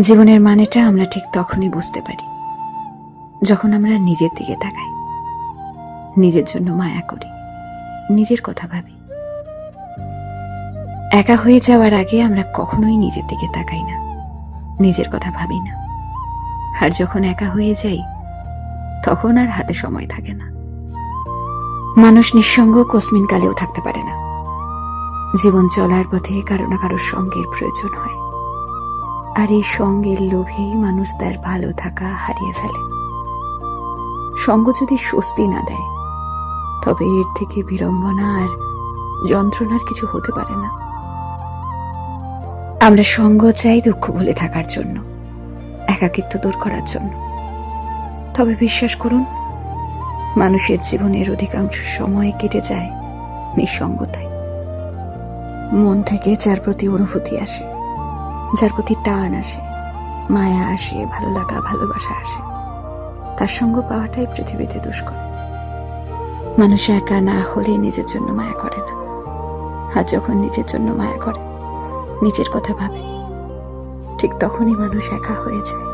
জীবনের মানেটা আমরা ঠিক তখনই বুঝতে পারি, যখন আমরা নিজের দিকে তাকাই, নিজের জন্য মায়া করি, নিজের কথা ভাবি। একা হয়ে যাওয়ার আগে আমরা কখনোই নিজের দিকে তাকাই না, নিজের কথা ভাবি না। আর যখন একা হয়ে যাই, তখন আর হাতে সময় থাকে না। মানুষ নিঃসঙ্গ কসমিন কালেও থাকতে পারে না। জীবন চলার পথে কারও না কারোর সঙ্গের প্রয়োজন হয়। আর এই সঙ্গের লোভেই মানুষ তার ভালো থাকা হারিয়ে ফেলে। সঙ্গ যদি স্বস্তি না দেয়, তবে এর থেকে বিড়ম্বনা আর যন্ত্রণার কিছু হতে পারে না। আমরা সঙ্গ চাই দুঃখ ভুলে থাকার জন্য, একাকিত্ব দূর করার জন্য। তবে বিশ্বাস করুন, মানুষের জীবনের অধিকাংশ সময় কেটে যায় নিঃসঙ্গতায়। মন থেকে যার প্রতি অনুভূতি আসে যার প্রতি টান আসে, মায়া আসে, ভালো লাগা, ভালোবাসা আসে, তার সঙ্গ পাওয়াটাই পৃথিবীতে দুষ্কর। মানুষ একা না হলে নিজের জন্য মায়া করে না। আর যখন নিজের জন্য মায়া করে, নিজের কথা ভাবে, ঠিক তখনই মানুষ একা হয়ে যায়।